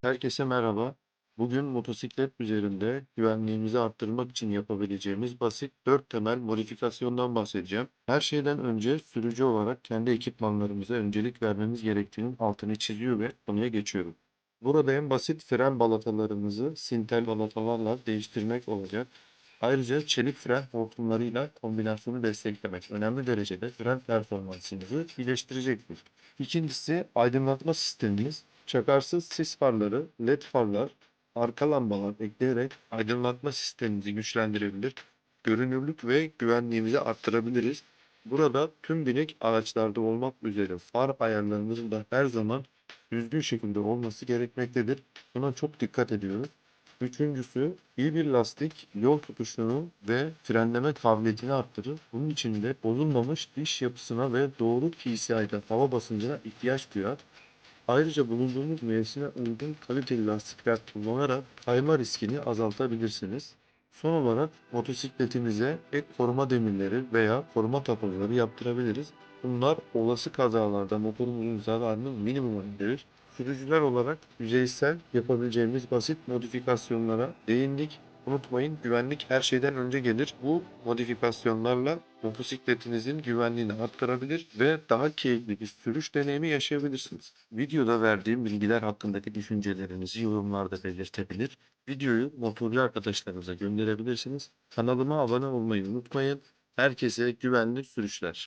Herkese merhaba. Bugün motosiklet üzerinde güvenliğimizi arttırmak için yapabileceğimiz basit 4 temel modifikasyondan bahsedeceğim. Her şeyden önce sürücü olarak kendi ekipmanlarımıza öncelik vermemiz gerektiğinin altını çiziyor ve konuya geçiyorum. Burada en basit fren balatalarımızı sintel balatalarla değiştirmek olacak. Ayrıca çelik fren hortumlarıyla kombinasyonu desteklemek önemli derecede fren performansınızı iyileştirecektir. İkincisi aydınlatma sistemimiz. Çakarsız sis farları, led farlar, arka lambalar ekleyerek aydınlatma sistemimizi güçlendirebilir, görünürlük ve güvenliğimizi arttırabiliriz. Burada tüm binek araçlarda olmak üzere far ayarlarımızın da her zaman düzgün şekilde olması gerekmektedir. Buna çok dikkat ediyoruz. Üçüncüsü iyi bir lastik yol tutuşunu ve frenleme kabiliyetini arttırır. Bunun için de bozulmamış diş yapısına ve doğru PCI'de hava basıncına ihtiyaç duyar. Ayrıca bulunduğunuz mevsime uygun kaliteli lastikler kullanarak kayma riskini azaltabilirsiniz. Son olarak motosikletimize ek koruma demirleri veya koruma tapaları yaptırabiliriz. Bunlar olası kazalarda motorumuzun zararını minimuma indirir. Sürücüler olarak yüzeysel yapabileceğimiz basit modifikasyonlara değindik. Unutmayın güvenlik her şeyden önce gelir. Bu modifikasyonlarla motosikletinizin güvenliğini arttırabilir ve daha keyifli bir sürüş deneyimi yaşayabilirsiniz. Videoda verdiğim bilgiler hakkındaki düşüncelerinizi yorumlarda belirtebilir. Videoyu motorcu arkadaşlarınıza gönderebilirsiniz. Kanalıma abone olmayı unutmayın. Herkese güvenli sürüşler.